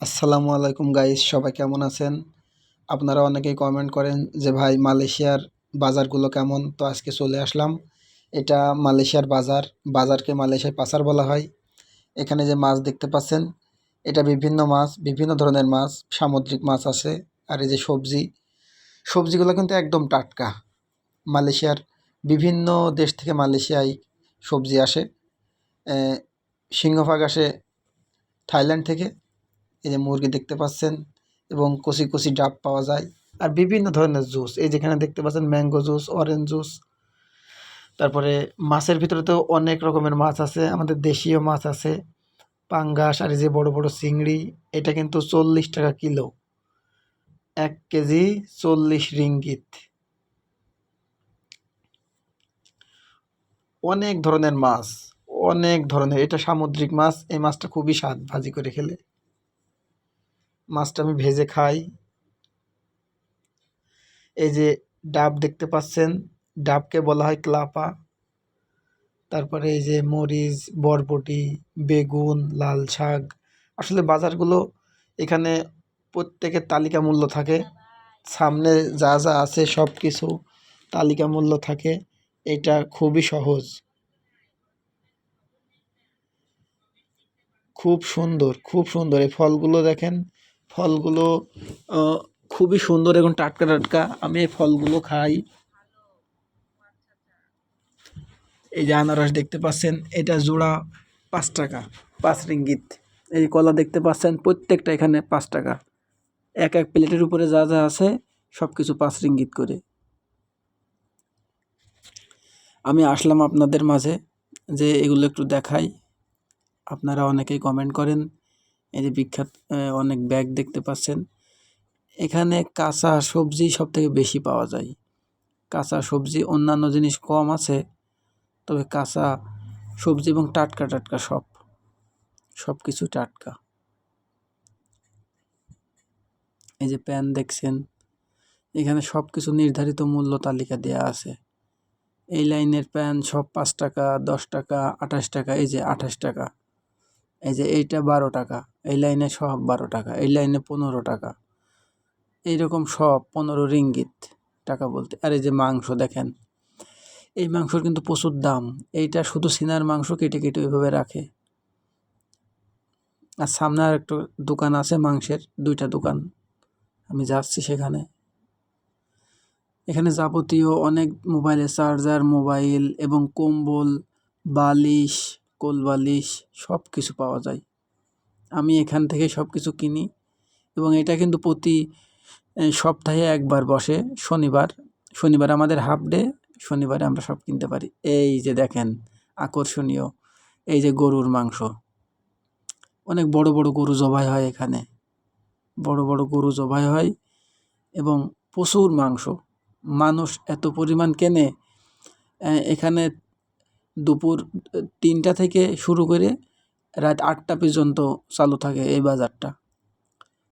আসসালামু আলাইকুম গাইস সবাই কেমন আছেন? আপনারা অনেকেই কমেন্ট করেন যে, ভাই, মালয়েশিয়ার বাজারগুলো কেমন? তো আজকে চলে আসলাম। এটা মালয়েশিয়ার বাজার। বাজারকে মালয়েশিয়ার পাচার বলা হয়। এখানে যে মাছ দেখতে পাচ্ছেন, এটা বিভিন্ন মাছ, বিভিন্ন ধরনের মাছ, সামুদ্রিক মাছ আছে। আর এই যে সবজি, সবজিগুলো কিন্তু একদম টাটকা। মালয়েশিয়ার বিভিন্ন দেশ থেকে মালয়েশিয়ায় সবজি আসে। সিংহভাগ আসে থাইল্যান্ড থেকে। এই যে মুরগি দেখতে পাচ্ছেন এবং কচি কচি ডাব পাওয়া যায়। আর বিভিন্ন ধরনের জুস, এই যেখানে দেখতে পাচ্ছেন ম্যাঙ্গো জুস, অরেঞ্জ জুস। তারপরে মাছের ভিতরে তো অনেক রকমের মাছ আছে, আমাদের দেশীয় মাছ আছে। পাঙ্গাস আর এই যে বড় বড় চিংড়ি, এটা কিন্তু চল্লিশ টাকা কিলো। এক কেজি চল্লিশ রিঙ্গিত। অনেক ধরনের মাছ, অনেক ধরনের, এটা সামুদ্রিক মাছ, এই মাছটা খুবই স্বাদ, ভাজি করে খেলে। মাছটা আমি ভেজে খাই। এই যে ডাব দেখতে পাচ্ছেন, ডাবকে বলা হয় ক্লাপা। তারপরে এই যে মরিচ, বরবটি, বেগুন, লাল শাক। আসলে বাজারগুলো এখানে প্রত্যেকের তালিকা মূল্য থাকে। সামনে যা যা আছে সব কিছু তালিকা মূল্য থাকে। এটা খুবই সহজ। খুব সুন্দর খুব সুন্দর। এই ফলগুলো দেখেন ফলগুলো খুবই সুন্দর এবং টাটকা টাটকা আমি এই ফলগুলো খাই। এই যে আনারস দেখতে পাচ্ছেন, এটা জোড়া পাঁচ টাকা, পাঁচ রিঙ্গিত। এই কলা দেখতে পাচ্ছেন, প্রত্যেকটা এখানে পাঁচ টাকা। এক এক প্লেটের উপরে যা যা আছে সব কিছু পাঁচ রিঙ্গিত করে। আমি আসলাম আপনাদের মাঝে যে এগুলো একটু দেখাই। আপনারা অনেকেই কমেন্ট করেন। এই যে বিখ্যাত অনেক ব্যাগ দেখতে পাচ্ছেন। এখানে কাঁচা সবজি সব থেকে বেশি পাওয়া যায়। কাঁচা সবজি, অন্যান্য জিনিস কম আছে, তবে কাঁচা সবজি এবং টাটকা টাটকা সব সব কিছু টাটকা। এই যে প্যান দেখছেন, এখানে সব কিছু নির্ধারিত মূল্য তালিকা দেওয়া আছে। এই লাইনের প্যান সব পাঁচ টাকা, দশ টাকা, আঠাশ টাকা, এই যে আঠাশ টাকা। এই যে এইটা বারো টাকা, এই লাইনে সব বারো টাকা, এই লাইনে পনেরো টাকা। এইরকম সব পনেরো রিঙ্গিত টাকা বলতে। আর এই যে মাংস দেখেন, এই মাংসর কিন্তু প্রচুর দাম। এইটা শুধু সিনার মাংস কেটে কেটে ওইভাবে রাখে। আর সামনে আর একটা দোকান আছে মাংসের, দুইটা দোকান। আমি যাচ্ছি সেখানে। এখানে যাবতীয় অনেক মোবাইলের চার্জার, মোবাইল এবং কম্বল, বালিশ কোল বালিশ সব কিছু পাওয়া যায়। আমি এখান থেকে সব কিছু কিনি এবং এটা কিন্তু প্রতি সপ্তাহে একবার বসে, শনিবার। শনিবার আমাদের হাফ ডে শনিবারে আমরা সব কিনতে পারি। এই যে দেখেন, আকর্ষণীয়। এই যে গরুর মাংস। অনেক বড় বড় গরু জবাই হয় এখানে। বড় বড় গরু জবাই হয় এবং প্রচুর মাংস। মানুষ এত পরিমাণ কেনে এখানে দুপুর তিনটা থেকে শুরু করে রাত আটটা পর্যন্ত চালু থাকে এই বাজারটা।